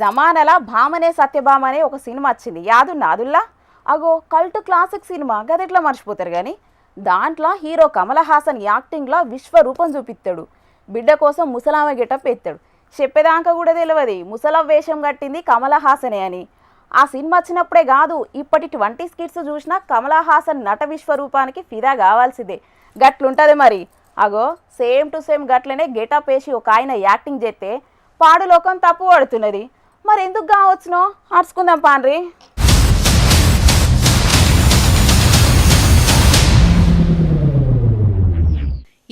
జమానల భామనే సత్యభామ అనే ఒక సినిమా వచ్చింది. యాదున్నా అదుల్లా అగో కల్ట్ క్లాసిక్ సినిమా. గదెట్లా మర్చిపోతారు కానీ దాంట్లో హీరో కమల్ హాసన్ యాక్టింగ్లో విశ్వరూపం చూపిస్తాడు. బిడ్డ కోసం ముసలామె గెటప్ ఎత్తాడు. చెప్పేదాకా కూడా తెలియదు ముసల వేషం కట్టింది కమల హాసనే అని. ఆ సినిమా వచ్చినప్పుడే కాదు ఇప్పటి ట్వంటీ స్కిట్స్ చూసినా కమలా హాసన్ నట విశ్వరూపానికి ఫిదా కావాల్సిందే. గట్లుంటుంది మరి. అగో సేమ్ టు సేమ్ గట్లనే గెటప్ వేసి ఒక ఆయన యాక్టింగ్ చేస్తే పాడు లోకం తప్పు పడుతున్నది మరి ఎందుకు కావచ్చునో? అరుచుకుందాం పాన్రి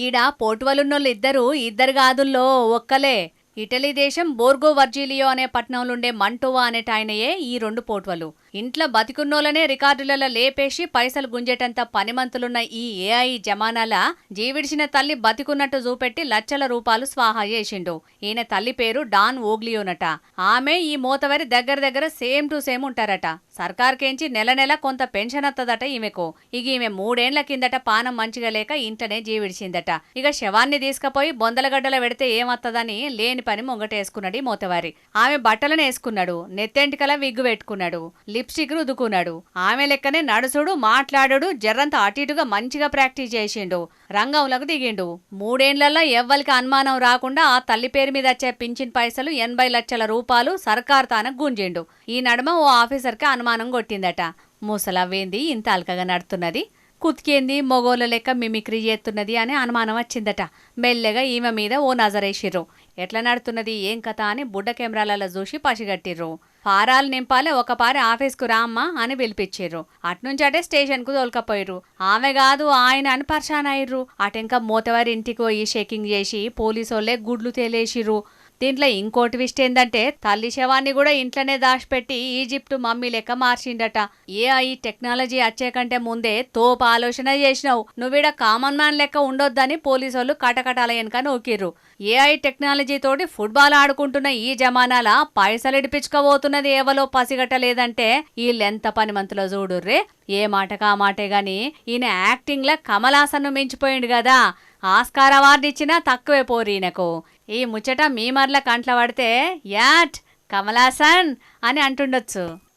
ఈడ పోటువలున్నోళ్ళు ఇద్దరు ఇద్దరు గాదుల్లో ఒక్కలే. ఇటలీ దేశం బోర్గో వర్జీలియో అనే పట్టణంలుండే మంటోవా అనేట ఆయనయే ఈ రెండు పోట్వలు ఇంట్లో బతికున్నోళ్ళనే రికార్డులలో లేపేసి పైసలు గుంజేటంత పనిమంతులున్న ఈ ఏఐ జమానాల జీవిడిచిన తల్లి బతికున్నట్టు చూపెట్టి లక్షల రూపాయలు స్వాహా చేసిండు. ఈయన తల్లి పేరు డాన్ ఓగ్లియోనట. ఆమె ఈ మోతవరి దగ్గర దగ్గర సేమ్ టు సేమ్ ఉంటారట. సర్కార్కేంచి నెల నెల కొంత పెన్షన్ వత్తదట ఈమెకు. ఇక ఈమె మూడేండ్ల కిందట పానం మంచిగా లేక ఇంటనే జీవిడిచిందట. ఇక శవాన్ని తీసుకుపోయి బొందలగడ్డలో పెడితే ఏమత్తదని లేని పని మొంగటేసుకున్నాడు ఈ మోతవారి. ఆమె బట్టలను వేసుకున్నాడు నెత్తెంటికల విగ్గు పెట్టుకున్నాడు లిప్స్టిక్ రుద్దుకున్నాడు. ఆమె లెక్కనే నడుసుడు మాట్లాడుడు జర్రంత అటు ఇటుగా మంచిగా ప్రాక్టీస్ చేసిండు రంగంలోకి దిగిండు. మూడేండ్లలో ఎవ్వరికి అనుమానం రాకుండా ఆ తల్లి పేరు మీద వచ్చే పింఛన్ పైసలు ఎనభై లక్షల రూపాయలు సర్కార్ తానకు గుంజిండు. ఈ నడుమ ఓ ఆఫీసర్కి అనుమానం కొట్టిందట. ముసలవ్వేంది ఇంత అల్కగా నడుతున్నది? కుతికేంది మొగోళ్ళ లెక్క మిమిక్రీ చేస్తున్నది అనే అనుమానం వచ్చిందట. మెల్లగా ఈమె మీద ఓ నజరేసిర్రు. ఎట్లా నడుతున్నది ఏం కథ అని బుడ్డ కెమెరాలలో చూసి పసిగట్టిర్రు. ఫారాలు నింపాలి ఒక పారి ఆఫీస్కు రామ్మా అని పిలిపించిర్రు అట్నుంచి అటే స్టేషన్కు తోలుకపోయిర్రు. ఆమె కాదు ఆయన అని పర్షాన్ అయ్యిర్రు. అటెంక మూతవారి ఇంటికి పోయి షేకింగ్ చేసి పోలీసోళ్ళే గుడ్లు తేలేసిర్రు. దీంట్లో ఇంకోటి విషయం ఏంటంటే తల్లి శవాన్ని కూడా ఇంట్లోనే దాచిపెట్టి ఈజిప్ట్ మమ్మీ లెక్క మార్చిండట ఏ టెక్నాలజీ వచ్చే కంటే ముందే తోపు ఆలోచన చేసినావు. నువ్విడ కామన్ మ్యాన్ లెక్క ఉండొద్దని పోలీసోళ్ళు కటకటాల వెనుక నోకిర్రు. ఏఐ టెక్నాలజీ తోటి ఫుట్బాల్ ఆడుకుంటున్న ఈ జమానాల పైసలు ఇడిపించుకోబోతున్నది ఏవలో పసిగట్టలేదంటే వీళ్ళెంత పనిమంతులో చూడుర్రే. ఏ మాటకా మాటే గాని ఈయన యాక్టింగ్ లా కమలాసన్ను మించిపోయిండు కదా ఆస్కార్ అవార్డు ఇచ్చినా తక్కువే పోరీనకు. ఈ ముచ్చట మీ మరల కంట్ల పడితే యాట్ కమలాసన్ అని అంటుండొచ్చు.